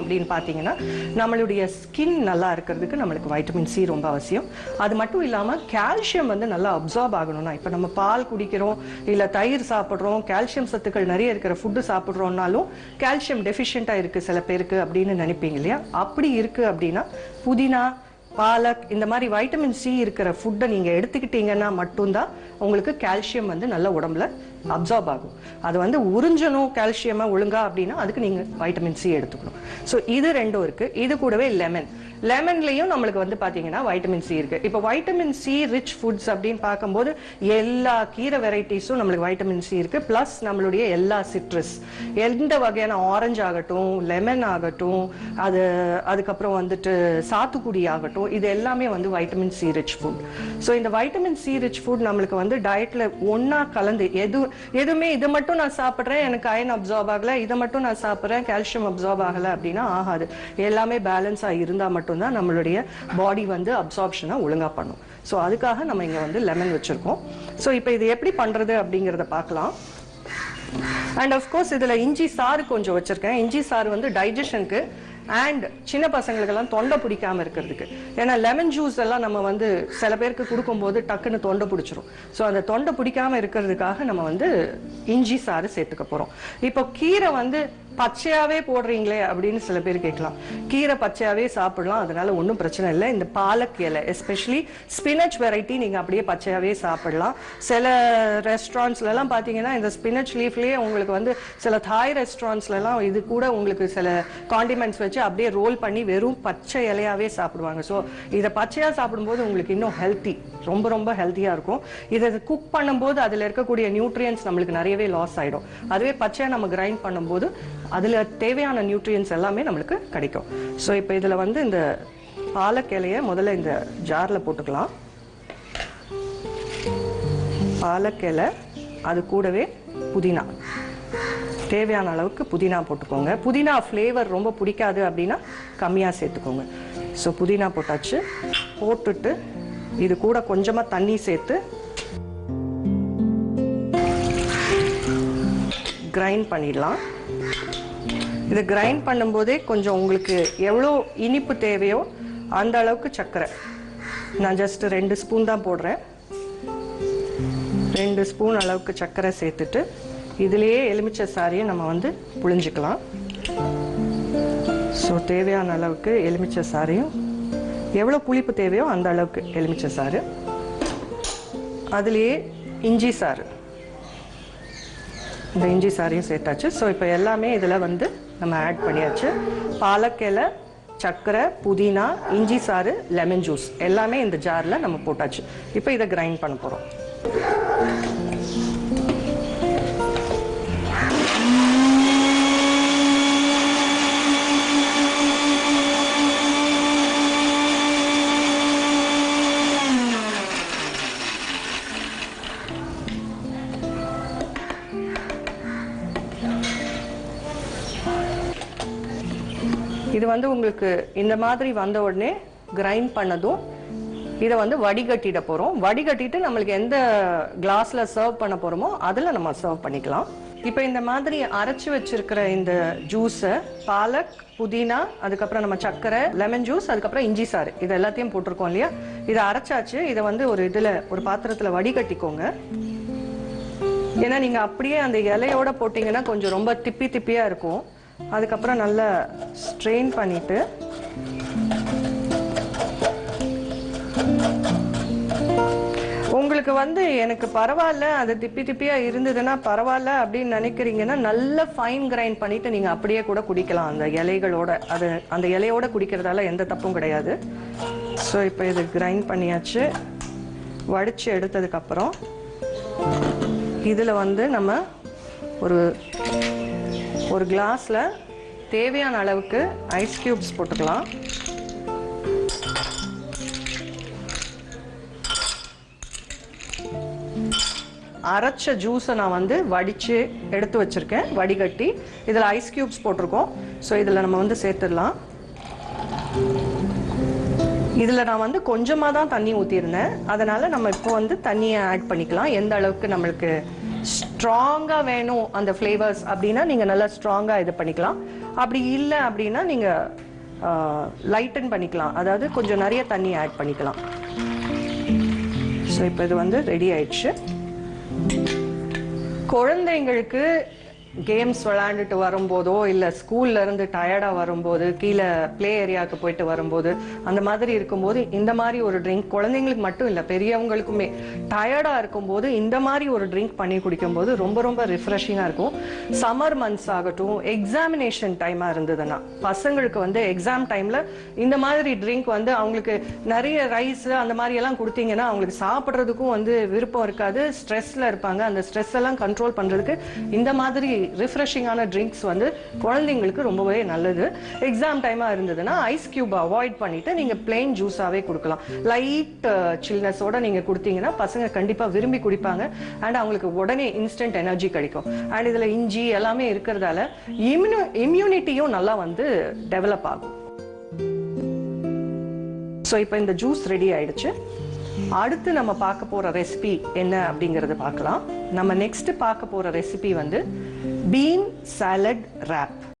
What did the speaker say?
அப்படின்னு பார்த்தீங்கன்னா நம்மளுடைய ஸ்கின் நல்லா இருக்கிறதுக்கு நம்மளுக்கு வைட்டமின் சி ரொம்ப அவசியம். அது மட்டும் இல்லாமல் கால்சியம் வந்து நல்லா அப்சார்ப் ஆகணும்னா இப்போ நம்ம பால் குடிக்கிறோம் இல்லை தயிர் சாப்பிட்றோம் கால்சியம் சத்துக்கள் நிறைய இருக்கிற ஃபுட்டு சாப்பிட்றோம்னாலும் கால்சியம் டெஃபிஷியண்ட்டாக இருக்குது சில பேருக்கு அப்படின்னு நினைப்பீங்க இல்லையா? அப்படி இருக்குது அப்படின்னா புதினா பாலக் இந்த மாதிரி வைட்டமின் சி இருக்கிற ஃபுட்டை நீங்கள் எடுத்துக்கிட்டீங்கன்னா மட்டும்தான் உங்களுக்கு கால்சியம் வந்து நல்ல உடம்புல அப்சார்ப் ஆகும். அது வந்து உறிஞ்சணும் கால்சியமாக ஒழுங்கா அப்படின்னா அதுக்கு நீங்கள் வைட்டமின் சி எடுத்துக்கணும். ஸோ இது ரெண்டும் இருக்கு. இது கூடவே லெமன் லெமன்லையும் நம்மளுக்கு வந்து பார்த்தீங்கன்னா வைட்டமின் சி இருக்கு. இப்போ வைட்டமின் சி ரிச் ஃபுட்ஸ் அப்படின்னு பார்க்கும்போது எல்லா கீரை வெரைட்டிஸும் நம்மளுக்கு வைட்டமின் சி இருக்கு. ப்ளஸ் நம்மளுடைய எல்லா சிட்ரஸ் எந்த வகையான ஆரஞ்சு ஆகட்டும் லெமன் ஆகட்டும் அது அதுக்கப்புறம் வந்துட்டு சாத்துக்குடி ஆகட்டும் இது எல்லாமே வந்து vitamin C rich food so இந்த வைட்டமின் சி ரிச் ஃபுட் நம்மளுக்கு வந்து டயட்ல ஒன்னா கலந்து எது எதுவுமே இதை மட்டும் நான் சாப்பிட்றேன் எனக்கு அயன் அப்சார்ப் ஆகல இதை மட்டும் நான் சாப்பிட்றேன் கால்சியம் அப்சார்ப் ஆகல அப்படின்னா ஆகாது. எல்லாமே பேலன்ஸா இருந்தால் மட்டும்தான் நம்மளுடைய பாடி வந்து அப்சார்ப்ஷனை ஒழுங்கா பண்ணும். ஸோ அதுக்காக நம்ம இங்க வந்து லெமன் வச்சிருக்கோம். ஸோ இப்போ இது எப்படி பண்றது அப்படிங்கிறத பார்க்கலாம். அண்ட் கோர்ஸ் இதுல இஞ்சி சாறு கொஞ்சம் வச்சிருக்கேன். இஞ்சி சாறு வந்து டைஜஷனுக்கு அண்ட் சின்ன பசங்களுக்கெல்லாம் தொண்டை பிடிக்காம இருக்கிறதுக்கு. ஏன்னா லெமன் ஜூஸ் எல்லாம் நம்ம வந்து சில பேருக்கு கொடுக்கும்போது டக்குன்னு தொண்டை பிடிச்சிரும். ஸோ அந்த தொண்டை பிடிக்காம இருக்கிறதுக்காக நம்ம வந்து இஞ்சி சாறு சேர்த்துக்க போகிறோம் இப்போ கீரை வந்து பச்சையாவே போடுறீங்களே அப்படின்னு சில பேர் கேட்கலாம். கீரை பச்சையாவே சாப்பிடலாம் அதனால ஒன்றும் பிரச்சனை இல்லை. இந்த பாலக் இலை எஸ்பெஷலி ஸ்பினச் வெரைட்டி நீங்கள் அப்படியே பச்சையாவே சாப்பிடலாம். சில ரெஸ்டாரண்ட்ஸ்லலாம் பார்த்தீங்கன்னா இந்த ஸ்பினச் லீஃப்லயே உங்களுக்கு வந்து சில தாய் ரெஸ்டாரண்ட்ஸ்லலாம் இது கூட உங்களுக்கு சில காண்டிமெண்ட்ஸ் வச்சு அப்படியே ரோல் பண்ணி வெறும் பச்சை இலையாவே சாப்பிடுவாங்க. ஸோ இதை பச்சையாக சாப்பிடும்போது உங்களுக்கு இன்னும் ஹெல்த்தி ரொம்ப ரொம்ப ஹெல்த்தியாக இருக்கும். இதை குக் பண்ணும்போது அதில் இருக்கக்கூடிய நியூட்ரியன்ஸ் நம்மளுக்கு நிறையவே லாஸ் ஆயிடும். அதுவே பச்சையாக நம்ம கிரைண்ட் பண்ணும்போது அதில் தேவையான நியூட்ரியன்ஸ் எல்லாமே நம்மளுக்கு கிடைக்கும். ஸோ இப்போ இதில் வந்து இந்த பாலக்கிளைய முதல்ல இந்த ஜாரில் போட்டுக்கலாம். பாலக்கிளை அது கூடவே புதினா. தேவையான அளவுக்கு புதினா போட்டுக்கோங்க. புதினா ஃப்ளேவர் ரொம்ப பிடிக்காது அப்படின்னா கம்மியாக சேர்த்துக்கோங்க. ஸோ புதினா போட்டாச்சு. போட்டுட்டு இது கூட கொஞ்சமாக தண்ணி சேர்த்து கிரைண்ட் பண்ணிடலாம். இது கிரைண்ட் பண்ணும்போதே கொஞ்சம் உங்களுக்கு எவ்வளோ இனிப்பு தேவையோ அந்த அளவுக்கு சர்க்கரை. நான் ஜஸ்ட் ரெண்டு ஸ்பூன் தான் போடுறேன். ரெண்டு ஸ்பூன் அளவுக்கு சர்க்கரை சேர்த்துட்டு இதுலேயே எலுமிச்சை சாரியை நம்ம வந்து புழிஞ்சிக்கலாம். ஸோ தேவையான அளவுக்கு எலுமிச்சை சாரியும் எவ்வளோ புளிப்பு தேவையோ அந்த அளவுக்கு எலுமிச்சை சாறு. அதுலேயே இஞ்சி சாறு. இந்த இஞ்சி சாரியும் சேர்த்தாச்சு. ஸோ இப்போ எல்லாமே இதில் வந்து நம்ம ஆட் பண்ணியாச்சு. பாலக்கிளை சர்க்கரை புதினா இஞ்சி சாறு லெமன் ஜூஸ் எல்லாமே இந்த ஜாரில் நம்ம போட்டாச்சு. இப்போ இதை கிரைண்ட் பண்ண போகிறோம் இது வந்து உங்களுக்கு இந்த மாதிரி வந்த உடனே கிரைண்ட் பண்ணதும் இதை வந்து வடிகட்டிட போறோம். வடிகட்டிட்டு நம்மளுக்கு எந்த கிளாஸ்ல சர்வ் பண்ண போறோமோ அதுல நம்ம சர்வ் பண்ணிக்கலாம். இப்போ இந்த மாதிரி அரைச்சு வச்சிருக்கிற இந்த ஜூஸை பாலக் புதினா அதுக்கப்புறம் நம்ம சர்க்கரை லெமன் ஜூஸ் அதுக்கப்புறம் இஞ்சி சாறு இது எல்லாத்தையும் போட்டிருக்கோம் இல்லையா? இதை அரைச்சாச்சு. இதை வந்து ஒரு இதுல ஒரு பாத்திரத்துல வடிகட்டிக்கோங்க. ஏன்னா நீங்க அப்படியே அந்த இலையோட போட்டீங்கன்னா கொஞ்சம் ரொம்ப திப்பி திப்பியா இருக்கும். அதுக்கப்புறம் நல்லா ஸ்ட்ரெயின் பண்ணிட்டு உங்களுக்கு வந்து எனக்கு பரவாயில்ல அது திப்பி திப்பியா இருந்ததுன்னா பரவாயில்ல அப்படின்னு நினைக்கிறீங்கன்னா நல்ல ஃபைன் கிரைண்ட் பண்ணிட்டு நீங்க அப்படியே கூட குடிக்கலாம். அந்த இலைகளோட அது அந்த இலையோட குடிக்கிறதால எந்த தப்பும் கிடையாது. ஸோ இப்போ இது கிரைண்ட் பண்ணியாச்சு. வடிச்சு எடுத்ததுக்கப்புறம் இதில் வந்து நம்ம ஒரு ஒரு கிளாஸில் தேவையான அளவுக்கு ஐஸ் கியூப்ஸ் போட்டுக்கலாம். அரைச்ச ஜூஸை நான் வந்து வடித்து எடுத்து வச்சுருக்கேன் வடிகட்டி. இதில் ஐஸ் கியூப்ஸ் போட்டிருக்கோம். ஸோ இதில் நம்ம வந்து சேர்த்துடலாம். இதில் நான் வந்து கொஞ்சமாக தான் தண்ணி ஊற்றிருந்தேன் அதனால் நம்ம இப்போ வந்து தண்ணியை ஆட் பண்ணிக்கலாம். எந்த அளவுக்கு நம்மளுக்கு ஸ்ட்ராங்காக வேணும் அந்த ஃப்ளேவர்ஸ் அப்படின்னா நீங்கள் நல்லா ஸ்ட்ராங்காக இது பண்ணிக்கலாம். அப்படி இல்லை அப்படின்னா நீங்கள் லைட்டன் பண்ணிக்கலாம். அதாவது கொஞ்சம் நிறைய தண்ணி ஆட் பண்ணிக்கலாம். ஸோ இப்போ இது வந்து ரெடி ஆயிடுச்சு. குழந்தைங்களுக்கு கேம்ஸ் விளையாண்டுட்டு வரும்போதோ இல்லை ஸ்கூல்ல இருந்து டயர்டாக வரும்போது கீழே ப்ளே ஏரியாவுக்கு போயிட்டு வரும்போது அந்த மாதிரி இருக்கும்போது இந்த மாதிரி ஒரு ட்ரிங்க் குழந்தைங்களுக்கு மட்டும் இல்லை பெரியவங்களுக்குமே. டயர்டாக இருக்கும்போது இந்த மாதிரி ஒரு ட்ரிங்க் பண்ணி குடிக்கும்போது ரொம்ப ரொம்ப ரிஃப்ரெஷிங்காக இருக்கும். சம்மர் மந்த்ஸ் ஆகட்டும் எக்ஸாமினேஷன் டைமாக இருந்ததுன்னா பசங்களுக்கு வந்து எக்ஸாம் டைமில் இந்த மாதிரி ட்ரிங்க் வந்து அவங்களுக்கு நிறைய ரைஸ் அந்த மாதிரி எல்லாம் கொடுத்தீங்கன்னா அவங்களுக்கு சாப்பிட்றதுக்கும் வந்து விருப்பம் இருக்காது ஸ்ட்ரெஸ்ல இருப்பாங்க. அந்த ஸ்ட்ரெஸ் எல்லாம் கண்ட்ரோல் பண்ணுறதுக்கு இந்த மாதிரி ரிஃப்ரெஷிங்கான ட்ரிங்க்ஸ் வந்து குழந்தைங்களுக்கு ரொம்பவே நல்லது. எக்ஸாம் டைமாக இருந்ததுன்னா ஐஸ் கியூப் அவாய்ட் பண்ணிட்டு நீங்க பிளெயின் ஜூஸாவே கொடுக்கலாம். லைட் சில்னஸோட நீங்க கொடுத்தீங்கன்னா பசங்க கண்டிப்பா விரும்பி குடிப்பாங்க. அண்ட் அவங்களுக்கு உடனே இன்ஸ்டன்ட் எனர்ஜி கிடைக்கும். அண்ட் இதுல இஞ்சி எல்லாமே இருக்கிறதால இம்யூ இம்யூனிட்டியும் நல்லா வந்து டெவலப் ஆகும். ஸோ இப்போ இந்த ஜூஸ் ரெடி ஆயிடுச்சு. அடுத்து நம்ம பார்க்க போற ரெசிபி என்ன அப்படிங்கறத பார்க்கலாம். நம்ம நெக்ஸ்ட் பார்க்க போற ரெசிபி வந்து bean salad wrap.